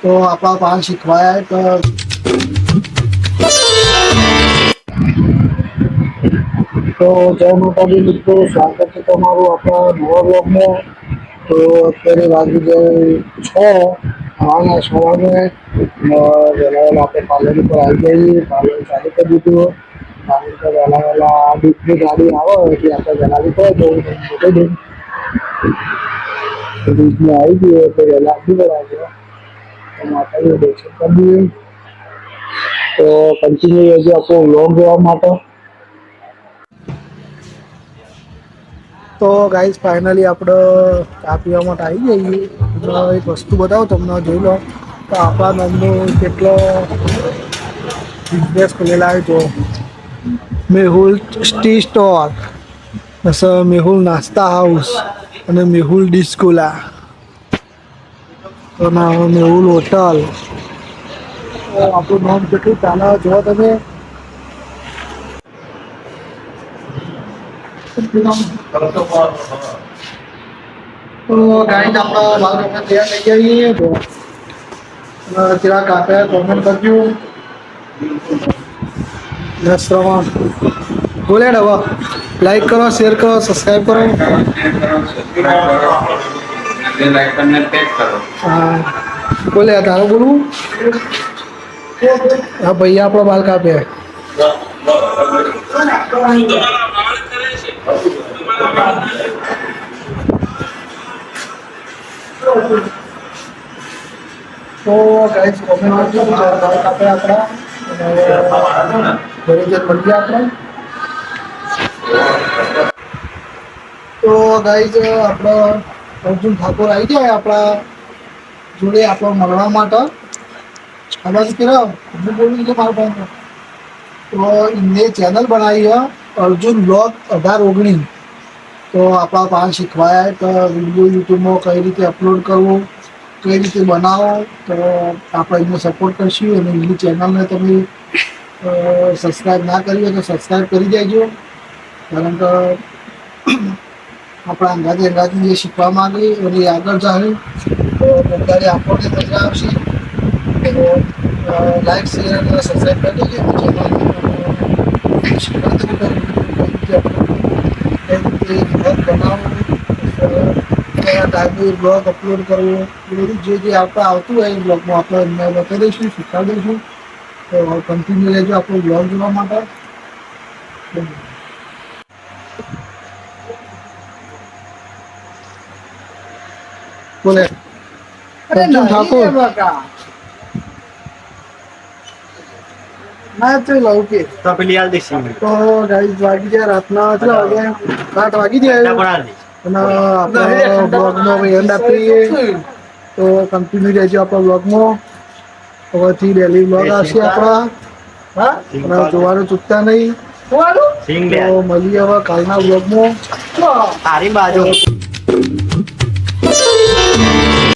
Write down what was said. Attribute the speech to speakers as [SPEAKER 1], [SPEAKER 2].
[SPEAKER 1] તો આપણા પાંચ શીખવાયા તો તો જય માતાજી મિત્રો સ્વાગત છે તમારું આપણા નવા બ્લોગમાં તો અત્યારે વાગી જાય છ સવારના છ વાગે વહેલા વહેલા આપણે પાર્લર ઉપર આવી જઈએ પાર્લર ચાલુ કરી દીધું પાર્લર પર વહેલા વહેલા આ દૂધની ગાડી આવે એટલે આપણે જણાવી પડે તો મોટો દૂધ દૂધની આવી ગઈ તો વહેલા આપી બરાબર તો માતાજી દર્શન કરી દઈએ તો કન્ટિન્યુ રહેજો આપણો વ્લોગ જોવા માટે. તો ગાઈઝ ફાઇનલી આપણે ચા પીવા માટે આવી જઈએ તો એક વસ્તુ બતાવો તમને, જોઈ લો. તો આપણા નામનો કેટલો બિઝનેસ ખુલેલા હોય તો. મેહુલ સ્ટી સ્ટોર મેહુલ નાસ્તા હાઉસ અને મેહુલ ડિસ્કોલા તો ના મેહુલ હોટલ તો આપણું નામ કેટલું ચાલે જો તમે તો ગાઈડ આપણા બાલ આપણે તૈયાર થઈ ગયા છીએ તો અને જેવા કાપે કોમેન્ટ કરજો નસ્ત્રમાં બોલે ને હવે લાઈક કરો શેર કરો સબસ્ક્રાઈબ કરો બોલે તારું બોલવું? હા, ભાઈ આપણો બાલ કાપે તો ગાઈસ કરજો બાલ કાપે આપણા? ઘરે જે મળીએ આપણે? તો ગાઈઝ આપણો અર્જુન ઠાકોર આવી જાય આપણા જોડે આપણા મળવા માટે. આ બાજુ કેરા હું બોલું કે મારા ફોન તો એમને ચેનલ બનાવી છે, અર્જુન બ્લોગ અઢાર ઓગણીસ. તો આપણા પાંચ શીખવાયા તો વીડિયો યુટ્યુબમાં કઈ રીતે અપલોડ કરવું, કઈ રીતે બનાવો, તો આપણે એમને સપોર્ટ કરશું અને એમની ચેનલને તમે સબસ્ક્રાઈબ ના કરી હોય તો સબસ્ક્રાઈબ કરી દેજો. કારણ કે આપણા અંગાથી અંગાથી જે શીખવા માંગે અને એ આગળ જાય તો ત્યારે આપણને મજા આવશે તો લાઈક શેર અને સબસ્ક્રાઈબ કરી દેજો ચેનલ શીખવા બ્લોગ બનાવવું કયા ટાઈમે બ્લોગ અપલોડ કરવો એ બધું જે જે આપતા આવતું હોય એ બ્લોગમાં આપણે એમને બતાવી દઈશું શીખવાડી દઈશું તો કન્ટિન્યુ રહેજો આપણો બ્લોગ જોવા માટે બોલે અર્જુન ઠાકોર. તો લઉં કે
[SPEAKER 2] તો પેલી હાલ
[SPEAKER 1] તો ગાઈસ વાગી ગયા રાતના કેટલા વાગે આઠ વાગી ગયા અને બ્લોગનો એન્ડ આપીએ તો કન્ટિન્યુ રહેજો આપણા બ્લોગમાં હવેથી ડેલી બ્લોગ આવશે આપણા. અને જોવાનું ચૂકતા નહીં. તો મળીએ હવે કાલના બ્લોગમાં
[SPEAKER 2] તારી બાજુ.